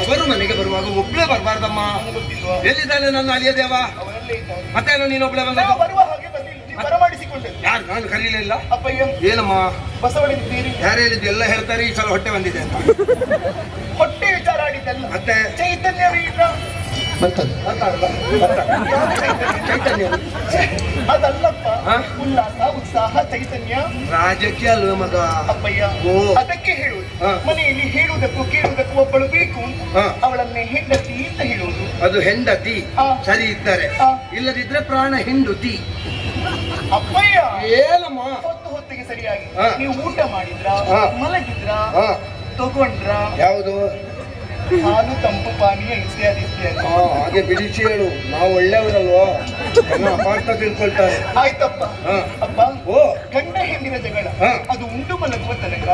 ಅವರು ಮನೆಗೆ ಬರುವಾಗ ಒಬ್ಳೆ ಬರಬಾರ್ದಮ್ಮ. ಎಲ್ಲಿದ್ದಾನೆ ನನ್ನ ಅಳಿಯ ದೇವ? ಮತ್ತೇನು ನೀನು ಒಬ್ಳೆ ಬಂದ ಬರುವ ಹಾಗೆ ಬಂದಿಲ್ಲ ನೀವು ಬರಮಾಡಿಸಿಕೊಂಡೆ. ಯಾರು? ನಾನು ಕರೀಲಿಲ್ಲ ಅಪ್ಪಯ್ಯ ಏನಮ್ಮ? ಯಾರು ಹೇಳಿದ್ದು ಎಲ್ಲ ಹೇಳ್ತಾರೆ ಈ ಸಲ ಹೊಟ್ಟೆ ಬಂದಿದೆ ಅಂತ. ಹೊಟ್ಟೆ ವಿಚಾರ ಆಡಿದ್ದಲ್ಲ ಮತ್ತೆ? ಚೈತನ್ಯ ಬರ್ತದೆ ಚೈತನ್ಯ? ಅದಲ್ಲಪ್ಪ? ಉಲ್ಲಾಸ. ಉತ್ಸಾಹ ಚೈತನ್ಯ ರಾಜಕೀಯ ಅಲ್ವ ಮಗ ಅಪ್ಪಯ್ಯ ಓ. ಅದಕ್ಕೆ ಹೇಳುವುದು. ಮನೆಯಲ್ಲಿ ಹೇಳುವುದಕ್ಕೂ ಕೇಳುವುದಕ್ಕೂ ಒಬ್ಬಳು ಬೇಕು ಅವಳನ್ನೇ ಹೆಂಡತಿ ಅಂತ ಹೇಳುವುದು. ಅದು ಹೆಂಡತಿ. ಸರಿ ಇದ್ದಾರೆ. ಇಲ್ಲದಿದ್ರೆ ಪ್ರಾಣ ಹಿಂಡುತಿ. ಅಪ್ಪಯ್ಯ! ಏನಮ್ಮ? ಹೊತ್ತು ಹೊತ್ತಿಗೆ ಸರಿಯಾಗಿ. ನೀವು ಊಟ ಮಾಡಿದ್ರ. ಮಲಗಿದ್ರ. ತಗೊಂಡ್ರ? ಯಾವುದು? ಹಾಲು ತಂಪು ಪಾನೀಯ ಇತ್ಯಾದಿ ಇತ್ಯಾದಿ ಹಾ ಹಾಗೆ ಬಿಡಿಸಿ ಹೇಳು. ನಾವು ಒಳ್ಳೆಯವರಲ್ವಾ? ನನ್ನ ಅಪಾರ್ಥ ತಿಳ್ಕೊಳ್ತಾರೆ ಆಯ್ತಪ್ಪ. ಹಾ. ಅಪ್ಪ ಓ. ಗಂಡ ಹೆಣ್ಣಿನ ಜಗಳ. ಹಾ. ಅದು ಉಂಡು ಮಲಗುವ ತನಕ.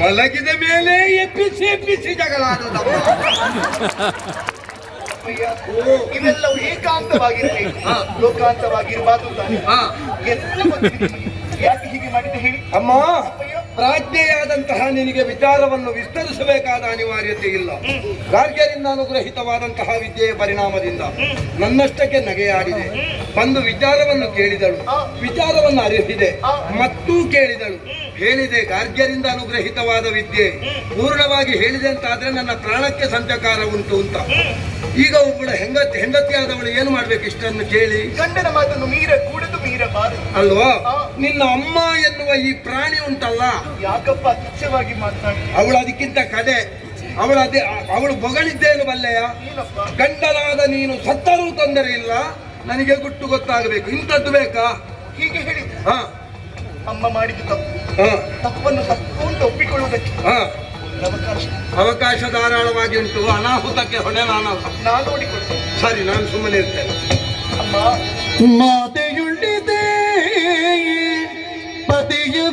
ಮಲಗಿದ ಮೇಲೆ ಎಪ್ಪಿಸಿ ಎಪ್ಪಿಸಿ ಜಗಳ ಆಡೋದಮ್ಮ ಅಪ್ಪಯ್ಯ, ಇವೆಲ್ಲವೂ ಏಕಾಂತವಾಗಿರ್ಬೇಕು ಹಾ. ಲೋಕಾಂತವಾಗಿರಬಾರ್ದು ತಾನೆ. ಹಾ. ಎಲ್ಲ ಗೊತ್ತಿದೆ ನಿಮಗೆ. ಯಾಕೆ ಹೀಗೆ ಮಾಡಿದ್ದು ಹೇಳಿ. ಅಮ್ಮ. ಅಪ್ಪಯ್ಯ ಪ್ರಾಜ್ಞೆಯಾದಂತಹ ನಿನಗೆ ವಿಚಾರವನ್ನು ವಿಸ್ತರಿಸಬೇಕಾದ ಅನಿವಾರ್ಯತೆ ಇಲ್ಲ. ಗಾರ್ಗ್ಯರಿಂದ ಅನುಗ್ರಹಿತವಾದಂತಹ ವಿದ್ಯೆಯ ಪರಿಣಾಮದಿಂದ ನನ್ನಷ್ಟಕ್ಕೆ ನಗೆಯಾಡಿದೆ. ಬಂದು ವಿಚಾರವನ್ನು ಕೇಳಿದಳು. ವಿಚಾರವನ್ನು ಅರಿಹಿದೆ. ಮತ್ತೂ ಕೇಳಿದಳು. ಹೇಳಿದೆ, ಗಾರ್ಗ್ಯರಿಂದ ಅನುಗ್ರಹಿತವಾದ ವಿದ್ಯೆ. ಪೂರ್ಣವಾಗಿ ಹೇಳಿದೆ ಅಂತಾದ್ರೆ ನನ್ನ ಪ್ರಾಣಕ್ಕೆ ಸಂಚಕಾರ ಉಂಟು ಅಂತ. ಈಗ ಒಬ್ಬಳು ಹೆಂಗತಿ, ಹೆಂಡತಿಯಾದವಳು ಏನು ಮಾಡ್ಬೇಕು ಇಷ್ಟನ್ನು ಕೇಳಿ? ಗಂಡನ ಮಾತನ್ನು ಮೀರ ಕೂಡದು ಅಲ್ವಾ? ನಿನ್ನ ಅಮ್ಮ ಎನ್ನುವ ಈ ಪ್ರಾಣಿ ಉಂಟಲ್ಲ? ಯಾಕಪ್ಪ ತುಚ್ಛವಾಗಿ ಮಾತಾಡಿ? ಅವಳು ಅದಕ್ಕಿಂತ ಕಡೆ ಅವಳು ಅದೇ ಅವಳು ಬೊಗಳಿದ್ದೇನು ಬಲ್ಲೆಯ ಗಂಡನಾದ ನೀನು ಸತ್ತರೂ ತೊಂದರೆ ಇಲ್ಲ. ನನಗೆ ಗುಟ್ಟು ಗೊತ್ತಾಗಬೇಕು. ಇಂಥದ್ದು ಬೇಕಾ? ಹೀಗೆ ಹೇಳಿ. ಹಾ. ಅಮ್ಮ ಮಾಡಿದ್ದು ತಪ್ಪು. ಹಾ. ತಪ್ಪನ್ನು ತಪ್ಪು ಅಂತ ಒಪ್ಪಿಕೊಳ್ಳುವುದಕ್ಕೆ. ಹಾ. ಅವಕಾಶ. ಅವಕಾಶ ಧಾರಾಳವಾಗಿ ಉಂಟು. ಅನಾಹುತಕ್ಕೆ ಹೊಣೆ ನಾನು ನಾನು ನೋಡಿಕೊಳ್ತೇನೆ ಸರಿ ನಾನು ಸುಮ್ಮನೆ ಇರ್ತೇನೆ. ಅಮ್ಮ.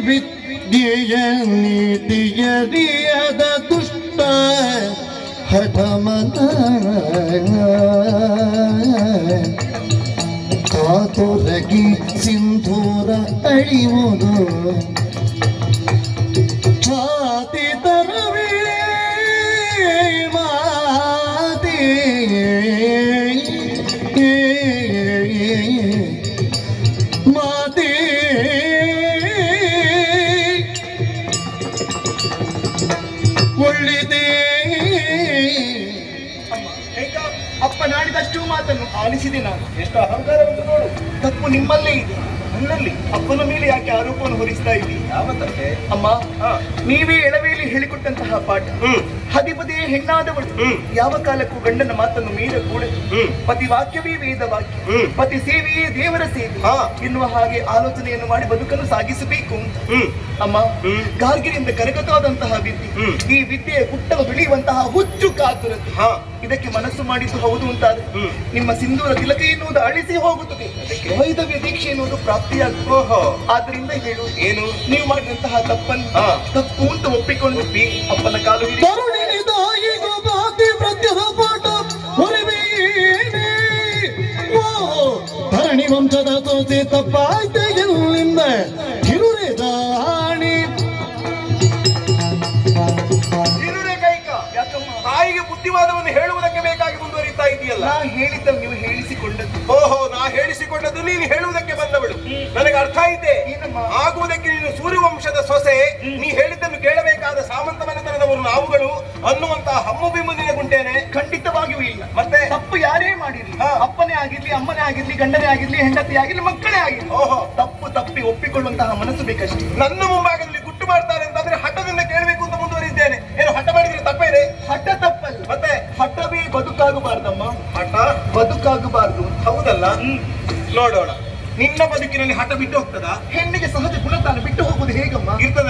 ವಿದ್ಯೆಯ ನೀತಿಯರಿಯದ ದುಷ್ಟ ಹಠಮನ ಕಾತುರಗಿ ಸಿಂಧೂರ ಅಳಿಯುವುದು. ಮಾತನ್ನು ಆಲಿಸಿದೆ ನಾನು. ಎಷ್ಟು ಅಹಂಕಾರ ಉಂಟು ನೋಡು. ತಪ್ಪು ನಿಮ್ಮಲ್ಲೇ ಇದೆ. ನನ್ನಲ್ಲಿ ಅಪ್ಪನ ಮೇಲೆ ಯಾಕೆ ಆರೋಪವನ್ನು ಹೊರಿಸ್ತಾ ಇದ್ದೀವಿ ಅಮ್ಮ ನೀವೇ ಎಳವೆಯಲ್ಲಿ ಹೇಳಿಕೊಟ್ಟಂತಹ ಪಾಠ. ಹದಿಪದೇ ಹೆಣ್ಣಾದವಳು. ಯಾವ ಕಾಲಕ್ಕೂ ಗಂಡನ ಮಾತನ್ನು ಮೀರಕೂಡದು. ಪತಿ ವಾಕ್ಯವೇ ವೇದ ವಾಕ್ಯ ಪತಿ ಸೇವೆಯೇ ದೇವರ ಸೇವೆ. ಎನ್ನುವ ಹಾಗೆ ಆಲೋಚನೆಯನ್ನು ಮಾಡಿ ಬದುಕನ್ನು ಸಾಗಿಸಬೇಕು ಅಂತ. ಅಮ್ಮ. ಗಾರ್ಗಿನಿಂದ ಕರಗತವಾದಂತಹ ವಿದ್ಯೆ. ಈ ವಿದ್ಯೆಯ ಗುಟ್ಟಲು ಬೆಳೆಯುವಂತಹ ಹುಚ್ಚು ಕಾತುರತೆ. ಇದಕ್ಕೆ ಮನಸ್ಸು ಮಾಡಿದ್ದು ಹೌದು ಅಂತಾದ್ರೆ ನಿಮ್ಮ ಸಿಂಧೂರ ತಿಲಕ ಎನ್ನುವುದು ಅಳಿಸಿ ಹೋಗುತ್ತದೆ. ವೈದವ್ಯ ದೀಕ್ಷೆ ಎನ್ನುವುದು ಪ್ರಾಪ್ತಿಯಾಗುತ್ತದೆ. ಆದ್ದರಿಂದ ಆದ್ರಿಂದ ಹೇಳು ಏನು? ನೀವು ಮಾಡಿದಂತಹ ತಪ್ಪನ್ನು. ತಪ್ಪು ಅಂತ ಒಪ್ಪಿಕೊಂಡು ಅಪ್ಪನ ಕಾಲು ಬಾತಿ ಪ್ರತ್ಯದ ಪಾಠ ಹೊರಬೇನೆ ಓ ಧರಣಿ ವಂಶದ ತೋತಿ ತಪ್ಪಾಯ್ತೆ ಎಲ್ಲಿಂದ? ಕಿರುರೆ ದಾಣಿ. ಕೈಕ ಯಾಕಮ್ಮ ತಾಯಿಗೆ ಬುದ್ಧಿವಾದವನ್ನು ಹೇಳುವುದಕ್ಕೆ ಬೇಕಾಗಿ ಮುಂದುವರಿತಾ ಇದೆಯಲ್ಲ? ನಾ ಹೇಳಿದ್ದ ನೀವು ಹೇಳಿಸಿಕೊಂಡದ್ದು. ಓಹೋ ನಾ ಹೇಳಿಸಿಕೊಂಡದ್ದು ನೀನು ಹೇಳುವುದಕ್ಕೆ ಬಂದವಳು. ನನಗೆ ಅರ್ಥ ಏನಮ್ಮ? ಆಗುವುದಕ್ಕೆ ನೀನು ಸೂರ್ಯವಂಶದ ಸೊಸೆ. ನೀ ಹೇಳಿದ್ದನ್ನು ಕೇಳಬೇಕಾದ ಸಾಮಂತ ಮನೆತನದವರು ನಾವುಗಳು ಅನ್ನುವಂತಹ ಹಮ್ಮು ಬಿಮ್ಮು ನಿನಗುಂಟೇನೆ ಖಂಡಿತವಾಗಿಯೂ ಇಲ್ಲ. ಮತ್ತೆ? ತಪ್ಪು ಯಾರೇ ಮಾಡಿರ್ಲಿ. ಅಪ್ಪನೇ ಆಗಿರ್ಲಿ ಅಮ್ಮನೇ ಆಗಿರ್ಲಿ ಗಂಡನೇ ಆಗಿರ್ಲಿ ಹೆಂಡತಿ ಆಗಿರ್ಲಿ ಮಕ್ಕಳೇ ಆಗಿರ್ಲಿ. ಓಹೋ. ತಪ್ಪು ತಪ್ಪಿ ಒಪ್ಪಿಕೊಳ್ಳುವಂತಹ ಮನಸ್ಸು ಬೇಕಷ್ಟೇ. ನನ್ನ ಮುಂಭಾಗದಲ್ಲಿ ಗುಟ್ಟು ಮಾಡ್ತಾರೆ ಅಂತಂದ್ರೆ ಹಠದಿಂದ ಕೇಳಬೇಕು ಅಂತ ಮುಂದುವರಿದ್ದೇನೆ ಏನು ಹಠ ಮಾಡಿದ್ರೆ ತಪ್ಪೇನೆ? ಹಠ ತಪ್ಪಲ್ಲ. ಮತ್ತೆ? ಹಠವೇ ಬದುಕಾಗಬಾರ್ದಮ್ಮ. ಹಠ? ಬದುಕಾಗಬಾರ್ದು. ಹೌದಲ್ಲ? ನೋಡೋಣ. ನಿನ್ನ ಬದುಕಿನಲ್ಲಿ ಹಠ ಬಿಟ್ಟು ಹೋಗ್ತದ? ಹೆಣ್ಣಿಗೆ ಸಹಜ ಗುಣತಾನ ಬಿಟ್ಟು ಹೋಗುದು ಹೇಗಮ್ಮ? ಇರ್ತದಲ್ವಾ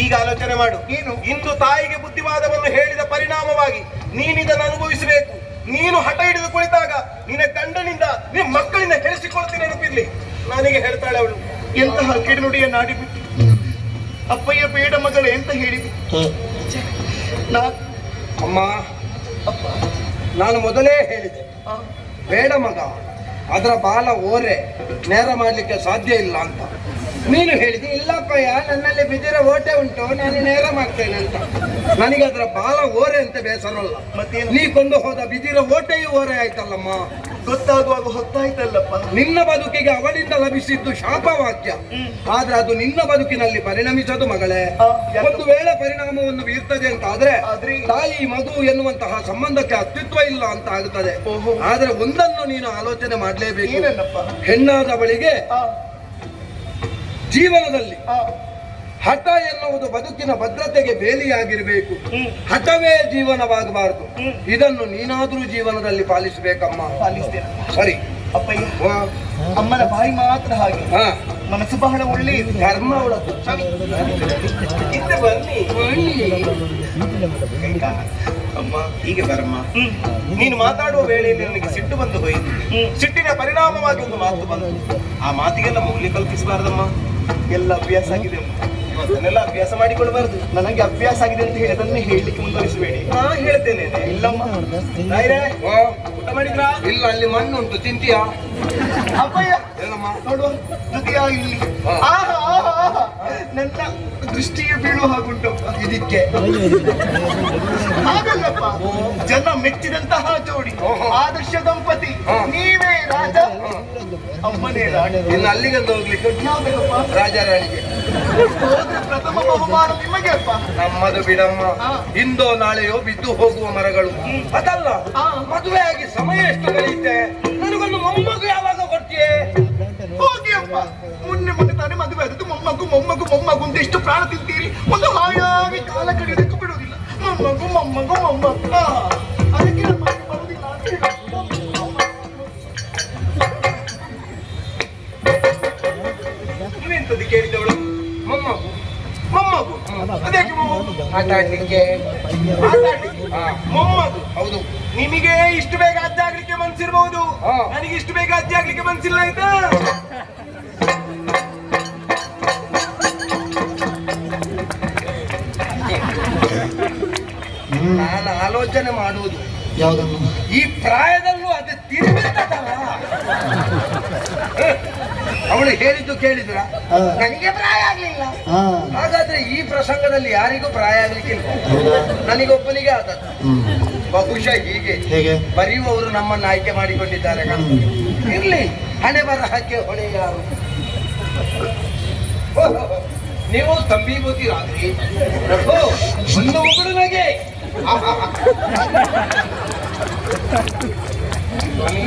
ಈಗ ಆಲೋಚನೆ ಮಾಡು. ನೀನು ಇಂದು ತಾಯಿಗೆ ಬುದ್ಧಿವಾದವನ್ನು ಹೇಳಿದ ಪರಿಣಾಮವಾಗಿ ನೀನಿದನ್ನು ಅನುಭವಿಸಬೇಕು. ನೀನು ಹಠ ಹಿಡಿದು ಕುಳಿತಾಗ ನಿನ್ನ ಗಂಡನಿಂದ ನಿಮ್ಮ ಮಕ್ಕಳಿಂದ ಹೇಳಿಸಿಕೊಳ್ತೀನಿ ನೆನಪಿರ್ಲಿ ನನಗೆ ಹೇಳ್ತಾಳೆ ಅವಳು ಎಂತಹ ಕಿಡಿನುಡಿಯ ನಾಡಿಬಿಟ್ಟು ಅಪ್ಪಯ್ಯ ಬೇಡ ಮಗಳೇ ಎಂತ ಹೇಳಿದೆ ನಾ ಅಮ್ಮ ಅಪ್ಪ. ನಾನು ಮೊದಲೇ ಹೇಳಿದೆ. ಬೇಡ ಮಗ. ಅದರ ಬಾಲ ಓರೆ ನೇರ ಮಾಡಲಿಕ್ಕೆ ಸಾಧ್ಯ ಇಲ್ಲ ಅಂತ. ನೀನು ಹೇಳಿದೆ ಇಲ್ಲಪ್ಪಯ್ಯ ನನ್ನಲ್ಲಿ ಬಿದಿರ ಓಟೆ ಉಂಟು ನಾನು ನೇರ ಮಾಡ್ತೇನೆ ಅಂತ. ನನಗೆ ಅದರ ಬಾಲ ಓರೆ ಅಂತ ಬೇಸರಲ್ಲ? ನೀ ಕೊಂಡು ಹೋದ ಬಿದಿರ ಓಟೆಯೂ ಓರೆ ಆಯ್ತಲ್ಲಮ್ಮ. ಗೊತ್ತಾಗುವಾಗ ಹೊತ್ತಾಯ್ತಲ್ಲಪ್ಪ. ನಿನ್ನ ಬದುಕಿಗೆ ಅವಳಿಂದ ಲಭಿಸಿದ್ದು ಶಾಪವಾಕ್ಯ. ಆದ್ರೆ ಅದು ನಿನ್ನ ಬದುಕಿನಲ್ಲಿ ಪರಿಣಮಿಸದು ಮಗಳೇ. ಒಂದು ವೇಳೆ ಪರಿಣಾಮವನ್ನು ಬೀರ್ತದೆ ಅಂತ ಆದ್ರೆ? ತಾಯಿ ಮಗು ಎನ್ನುವಂತಹ ಸಂಬಂಧಕ್ಕೆ ಅಸ್ತಿತ್ವ ಇಲ್ಲ ಅಂತ ಆಗುತ್ತದೆ. ಆದ್ರೆ ಒಂದನ್ನು ನೀನು ಆಲೋಚನೆ ಮಾಡಲೇಬೇಕು. ಹೆಣ್ಣಾದವಳಿಗೆ ಜೀವನದಲ್ಲಿ ಹಠ ಎನ್ನುವುದು ಬದುಕಿನ ಭದ್ರತೆಗೆ ಬೇಲಿಯಾಗಿರಬೇಕು. ಹಠವೇ ಜೀವನವಾಗಬಾರದು. ಇದನ್ನು ನೀನಾದ್ರೂ ಜೀವನದಲ್ಲಿ ಪಾಲಿಸಬೇಕಮ್ಮ. ಸರಿ. ಅಪ್ಪಯ್ಯ. ಅಮ್ಮನ ಬಾಯಿ ಮಾತ್ರ ಹಾಗೆ. ಹಾ. ಮನಸ್ಸು ಬಹಳ ಒಳ್ಳೆ ಧರ್ಮ ಬನ್ನಿ. ಅಮ್ಮ ಹೀಗೆ ಬರಮ್ಮ. ನೀನು ಮಾತಾಡುವ ವೇಳೆಯಲ್ಲಿ ನನಗೆ ಸಿಟ್ಟು ಬಂದು ಹೋಯಿತು. ಸಿಟ್ಟಿನ ಪರಿಣಾಮವಾಗಿ ಒಂದು ಮಾತು ಬಂತು. ಆ ಮಾತಿಗೆಲ್ಲ ಮೌಲ್ಯ ಕಲ್ಪಿಸಬಾರ್ದಮ್ಮ. ಎಲ್ಲ ಅಭ್ಯಾಸ ಆಗಿದೆ. ಅಮ್ಮ. ಇವತ್ತನ್ನೆಲ್ಲ ಅಭ್ಯಾಸ ಮಾಡಿಕೊಳ್ಬಾರ್ದು ನನಗೆ ಅಭ್ಯಾಸ ಆಗಿದೆ ಅಂತ ಹೇಳಿ ಅದನ್ನ ಹೇಳಲಿಕ್ಕೆ ಮುಂದುವರಿಸಬೇಡಿ. ನಾ ಹೇಳ್ತೇನೆ. ಇಲ್ಲಮ್ಮ. ನಾಯ್ರೆ. ಊಟ ಮಾಡಿದ್ರಾ? ಇಲ್ಲ ಅಲ್ಲಿ ಮಣ್ಣು ಉಂಟು. ತಿಂತೀಯಾ? ಅಪ್ಪಯ್ಯ ಏನಮ್ಮ ನೋಡುವ ದ್ವಿತೀಯ ಇಲ್ಲಿ. ಹಾ. ಆಹಾ, ಆಹಾ, ಆಹಾ. ನನ್ನ ದೃಷ್ಟಿಗೆ ಬೀಳು ಹಾಗುಂಟಪ್ಪ ಇದಕ್ಕೆ. ಹಾಗಲ್ಲಪ್ಪ ಜನ ಮೆಚ್ಚಿದಂತಹ ಜೋಡಿ. ಆದರ್ಶ ದಂಪತಿ. ನೀವೇ ರಾಜ. ಅಮ್ಮನೇ ರಾಣಿ ಇನ್ನು ಅಲ್ಲಿಗಂತ ಹೋಗ್ಲಿಕ್ಕೆ ರಾಜ ರಾಣಿಗೆ. ಹೋದ್ರೆ ಪ್ರಥಮ ಬಹುಮಾನ ನಿಮಗೆ ಅಪ್ಪ ನಮ್ಮದು ಬಿಡಮ್ಮ. ಹಿಂದೋ ಇಂದೋ ನಾಳೆಯೋ ಬಿದ್ದು ಹೋಗುವ ಮರಗಳು. ಅದಲ್ಲ. ಮದುವೆ ಆಗಿ ಸಮಯ ಎಷ್ಟು ಕಳೆಯುತ್ತೆ? ನನಗೊಂದು ಮೊಮ್ಮಗು ಯಾವಾಗ ಕೊಡ್ತೀಯೇ? ಹೋಗಿ ಅಪ್ಪ ಮೊನ್ನೆ ಮೊನ್ನೆ ತಾನೇ ಮದುವೆ ಆದದ್ದು. ಮೊಮ್ಮಗು ಮೊಮ್ಮಗು ಮೊಮ್ಮಗು. ಕೇಳಿದವಳು ಮೊಮ್ಮಗು ಮೊಮ್ಮಗು ಅದೇಕೆ ಮೊಮ್ಮಗು ಮಾತಾಡ್ಲಿಕ್ಕೆ. ಮೊಮ್ಮಗು ಹೌದು ನಿಮಗೆ ಇಷ್ಟು ಬೇಗ ಅಜ್ಜ ಆಗ್ಲಿಕ್ಕೆ ಮನ್ಸಿರ್ಬಹುದು. ನನಗೆ ಇಷ್ಟು ಬೇಗ ಅಜ್ಜ ಆಗ್ಲಿಕ್ಕೆ ಮನ್ಸಿಲ್ಲ ಆಯ್ತಾ ಆಲೋಚನೆ ಮಾಡುವುದು. ಯಾವುದನ್ನು? ಈ ಪ್ರಾಯದಲ್ಲೂ ಅದು ತಿರುಗಿರ್ತದಲ್ಲ ಅವಳು ಹೇಳಿದ್ದು ಕೇಳಿದ್ರ? ನನಗೆ ಪ್ರಾಯ ಆಗ್ಲಿಲ್ಲ. ಹಾಗಾದ್ರೆ ಈ ಪ್ರಸಂಗದಲ್ಲಿ ಯಾರಿಗೂ ಪ್ರಾಯ ಆಗ್ಲಿಕ್ಕಿಲ್ಲ. ನನಗೊಬ್ಬನಿಗೆ ಆದದ್ದು. ಬಹುಶಃ ಹೀಗೆ. ಬರೆಯುವವರು ನಮ್ಮನ್ನು ಆಯ್ಕೆ ಮಾಡಿಕೊಂಡಿದ್ದಾರೆ ಇರ್ಲಿ ಹಣೆ ಬರಹಕ್ಕೆ ಹೊಣೆ ಯಾರು ನೀವು ತಂಬೀಭೂತಿರಾದ್ರಿ ರಾತ್ರಿ. ಒಂದು ನಗೆ. ಆಹಾಹಾ. ಸ್ವಾಮಿ,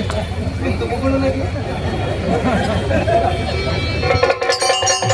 ಒಂದು ಮುಗುಳು ನಗೆ